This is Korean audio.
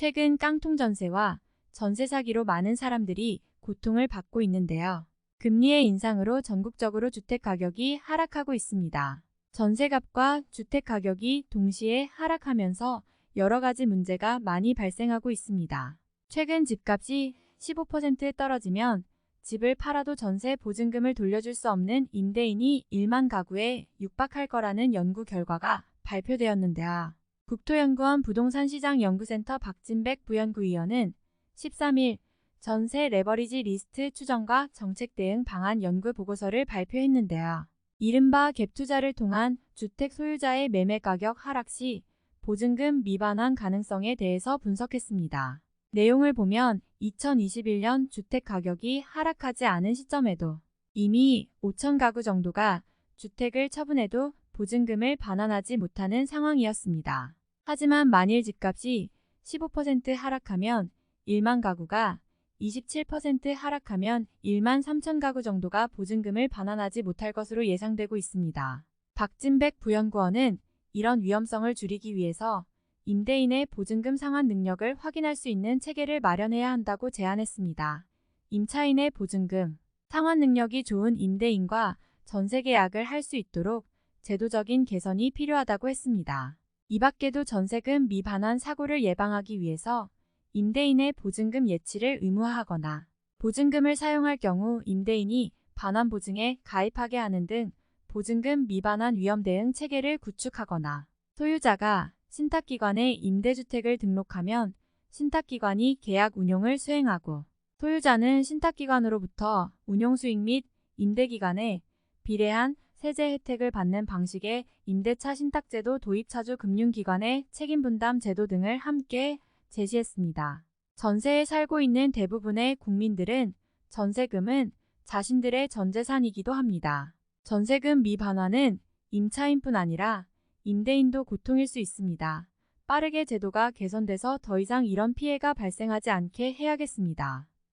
최근 깡통 전세와 전세 사기로 많은 사람들이 고통을 받고 있는데요. 금리의 인상으로 전국적으로 주택 가격이 하락하고 있습니다. 전세값과 주택 가격이 동시에 하락하면서 여러 가지 문제가 많이 발생하고 있습니다. 최근 집값이 15% 떨어지면 집을 팔아도 전세 보증금을 돌려줄 수 없는 임대인이 1만 가구에 육박할 거라는 연구 결과가 발표되었는데요. 국토연구원 부동산시장 연구센터 박진백 부연구위원은 13일 전세 레버리지 리스트 추정과 정책 대응 방안 연구 보고서를 발표했는데요. 이른바 갭 투자를 통한 주택 소유자의 매매 가격 하락 시 보증금 미반환 가능성에 대해서 분석했습니다. 내용을 보면 2021년 주택 가격이 하락하지 않은 시점에도 이미 5천 가구 정도가 주택을 처분해도 보증금을 반환하지 못하는 상황이었습니다. 하지만 만일 집값이 15% 하락하면 1만 가구가 27% 하락하면 1만 3천 가구 정도가 보증금을 반환하지 못할 것으로 예상되고 있습니다. 박진백 부연구원은 이런 위험성을 줄이기 위해서 임대인의 보증금 상환 능력을 확인할 수 있는 체계를 마련해야 한다고 제안했습니다. 임차인의 보증금, 상환 능력이 좋은 임대인과 전세 계약을 할 수 있도록 제도적인 개선이 필요하다고 했습니다. 이 밖에도 전세금 미반환 사고를 예방하기 위해서 임대인의 보증금 예치를 의무화하거나 보증금을 사용할 경우 임대인이 반환 보증에 가입하게 하는 등 보증금 미반환 위험 대응 체계를 구축하거나 소유자가 신탁기관에 임대주택을 등록하면 신탁기관이 계약 운용을 수행하고 소유자는 신탁기관으로부터 운용 수익 및 임대기간에 비례한 세제 혜택을 받는 방식의 임대차 신탁제도 도입 차주 금융기관의 책임분담 제도 등을 함께 제시했습니다. 전세에 살고 있는 대부분의 국민들은 전세금은 자신들의 전재산이기도 합니다. 전세금 미반환은 임차인뿐 아니라 임대인도 고통일 수 있습니다. 빠르게 제도가 개선돼서 더 이상 이런 피해가 발생하지 않게 해야겠습니다.